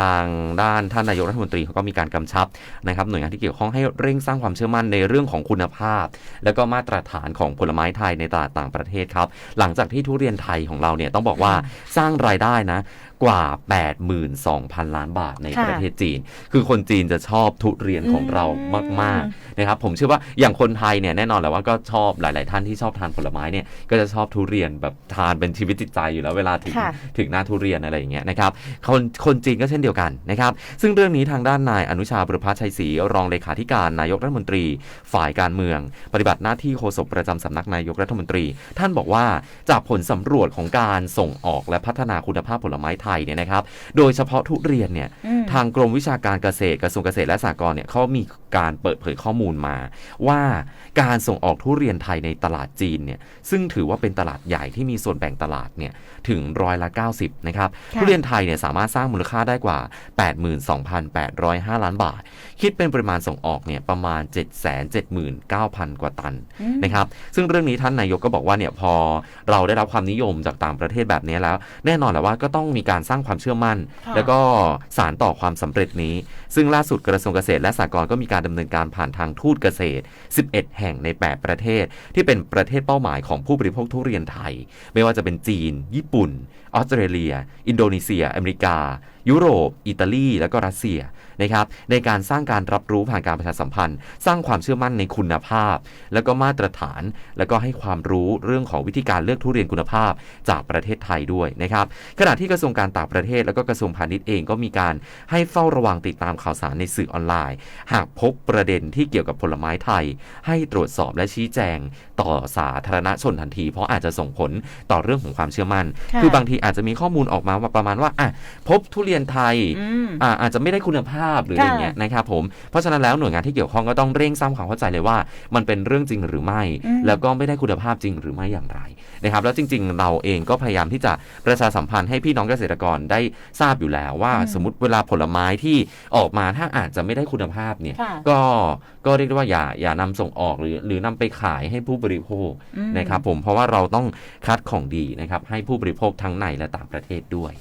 ทางด้านท่านนายกรัฐมนตรีเขาก็มีการกำชับนะครับหน่วยงานที่เกี่ยวข้องให้เร่งสร้างความเชื่อมั่นในเรื่องของคุณภาพ และก็มาตรฐานของผลไม้ไทยในตลาดต่างประเทศครับ หลังจากที่ทุเรียนไทยของเราเนี่ยต้องบอกว่าสร้างรายได้นะ กว่า 82,000 ล้านบาทในค่ะประเทศจีน คือคนจีนจะชอบทุเรียนของเรามากๆนะครับ ผมเชื่อว่าอย่างคนไทยเนี่ยแน่นอนแหละว่าก็ชอบหลาย ๆ ท่านที่ชอบทานผลไม้เนี่ยก็จะชอบทุเรียนแบบทานเป็นชีวิตจิตใจอยู่แล้วเวลาถึงค่ะถึงหน้าทุเรียนอะไรอย่างเงี้ยนะครับคนคนจีนก็เช่นเดียวกันนะครับ ซึ่งเรื่องนี้ทางด้านนายอนุชาบุรพชัยศรีรองเลขาธิการนายกรัฐมนตรี ฝ่ายการเมือง ปฏิบัติหน้าที่โฆษกประจำสำนักนายกรัฐมนตรี ท่านบอกว่าจากผลสำรวจของการส่งออกและพัฒนาคุณภาพผลไม้ไทยเนี่ยนะครับ โดยเฉพาะทุเรียนเนี่ยอืมทางกรมวิชาการเกษตรกระทรวงเกษตรและสหกรณ์เนี่ยเขามีการเปิดเผยข้อมูลมา ว่าการส่งออกทุเรียนไทยในตลาดจีนเนี่ยซึ่งถือว่าเป็นตลาดใหญ่ที่มีส่วนแบ่งตลาดเนี่ยถึงร้อยละ 90 นะครับค่ะทุเรียนไทยเนี่ยสามารถสร้างมูลค่าได้กว่า 82,805 ล้านบาท คิดเป็นปริมาณส่งออกเนี่ยประมาณ 779,000 กว่าตันอืมนะครับซึ่งเรื่องนี้ท่านนายกก็บอกว่าเนี่ยพอเราได้รับความนิยมจากต่างประเทศแบบนี้แล้ว แน่นอนแหละว่าก็ต้องมีการสร้างความเชื่อมั่นค่ะแล้วก็สารต่อความสำเร็จนี้ ซึ่งล่าสุดกระทรวงเกษตรและสหกรณ์ก็มีการดำเนินการผ่านทางทูตเกษตร 11 แห่งใน 8 ประเทศ ที่เป็นประเทศเป้าหมายของผู้บริโภคทุเรียนไทย ไม่ว่าจะเป็นจีน ญี่ปุ่น ออสเตรเลีย อินโดนีเซีย อเมริกา ยุโรป อิตาลี แล้วก็รัสเซียนะครับในการสร้างการรับรู้ผ่านการประชาสัมพันธ์ สร้างความเชื่อมั่นในคุณภาพ แล้วก็มาตรฐาน แล้วก็ให้ความรู้เรื่องของวิธีการเลือกทุเรียนคุณภาพ จากประเทศไทยด้วยนะครับขณะที่กระทรวงการต่างประเทศ แล้วก็กระทรวงพาณิชย์เองก็มีการให้เฝ้าระวังติดตามข่าวสารในสื่อออนไลน์ หากพบประเด็นที่เกี่ยวกับผลไม้ไทย ให้ตรวจสอบและชี้แจงต่อสาธารณชนทันที เพราะอาจจะส่งผลต่อเรื่องของความเชื่อมั่นค่ะคือบางทีอาจจะมีข้อมูลออกมาว่าประมาณว่าอะพบทุเรียนไทยอืมอ่าอาจจะไม่ได้คุณภาพหรืออะไรค่ะเงี้ยนะครับผมเพราะฉะนั้นแล้วหน่วยงานที่เกี่ยวข้องก็ต้องเร่งสร้างความเข้าใจเลยว่า มันเป็นเรื่องจริงหรือไม่อืมแล้วก็ไม่ได้คุณภาพจริงหรือไม่อย่างไรนะครับแล้วจริง ๆ เราเองก็พยายามที่จะประชาสัมพันธ์ให้พี่น้องเกษตรกรได้ทราบอยู่แล้วว่าอืมสมมติเวลาผลไม้ที่ออกมาถ้าอาจจะไม่ได้คุณภาพเนี่ยค่ะก็ก็เรียกได้ว่าอย่าอย่านำส่งออกหรือหรือนำไปขายให้ผู้บริโภคอืมนะครับผมเพราะว่าเราต้องคัดของดีนะครับให้ผู้บริโภคทั้งในและต่างประเทศด้วย